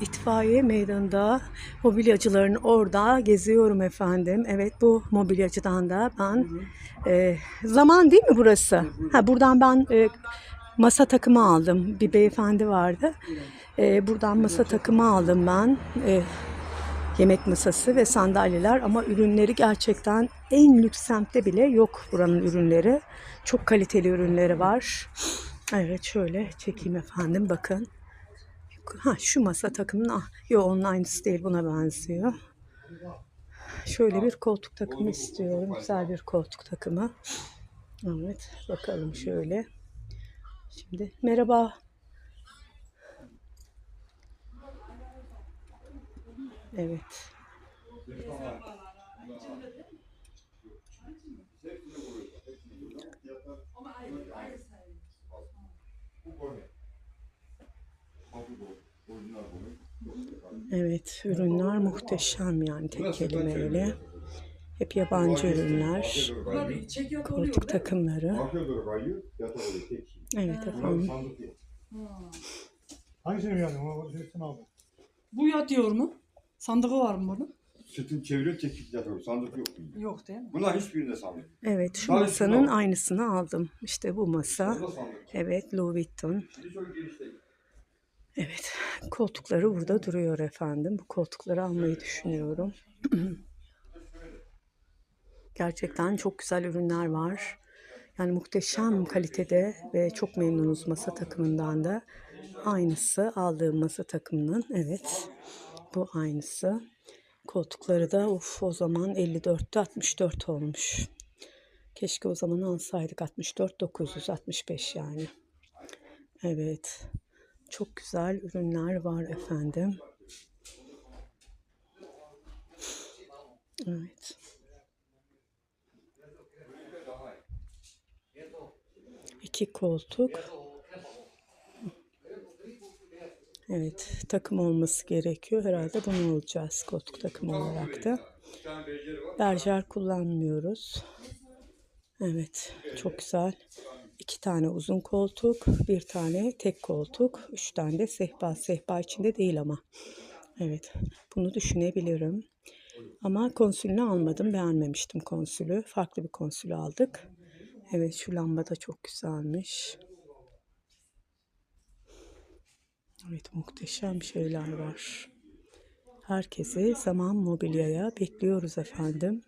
İtfaiye meydanında mobilyacıların orada geziyorum efendim. Evet bu mobilyacıdan da ben e, zaman değil mi burası? Ha buradan ben e, masa takımı aldım. Bir beyefendi vardı. E, buradan masa takımı aldım ben. E, yemek masası ve sandalyeler ama ürünleri gerçekten en lüks semtte bile yok buranın ürünleri. Çok kaliteli ürünleri var. Evet şöyle çekeyim efendim bakın. Ha şu masa takımının ah yok onun aynısı değil buna benziyor. Şöyle bir koltuk takımı istiyorum. Güzel bir koltuk takımı. Evet bakalım şöyle. Şimdi merhaba. Evet. Evet, ürünler muhteşem yani tek kelimeyle. Hep yabancı ürünler, koltuk takımları. Şey. Evet Yani efendim. Hangisini beğendin? Bu yatıyor mu? Sandığı var mı bunun? Sütün çeviriyor yatak oluyor. Sandık yok. bunda. Yok değil mi? Bunlar hiçbirinde sandık. Evet, şu Daha masanın aynısını aldım. İşte bu masa. Evet, Louis Vuitton. Şimdi çok geniş değil. Evet, koltukları burada duruyor efendim. Bu koltukları almayı düşünüyorum. Gerçekten çok güzel ürünler var. Yani muhteşem kalitede ve çok memnunuz masa takımından da. Aynısı aldığım masa takımının. Evet, bu aynısı. Koltukları da of o zaman 54'te 64 olmuş. Keşke o zaman alsaydık 64 965 yani. Evet. Çok güzel ürünler var efendim. Evet. İki koltuk. Evet, takım olması gerekiyor. Herhalde bunu alacağız koltuk takımı olarak da. Berjer kullanmıyoruz. Evet, çok güzel. İki tane uzun koltuk, bir tane tek koltuk, üç tane de sehpa. Sehpa içinde değil ama. Evet, bunu düşünebilirim. Ama konsülünü almadım, beğenmemiştim konsülü. Farklı bir konsülü aldık. Evet, şu lamba da çok güzelmiş. Evet, muhteşem şeyler var. Herkesi zaman mobilyaya bekliyoruz efendim.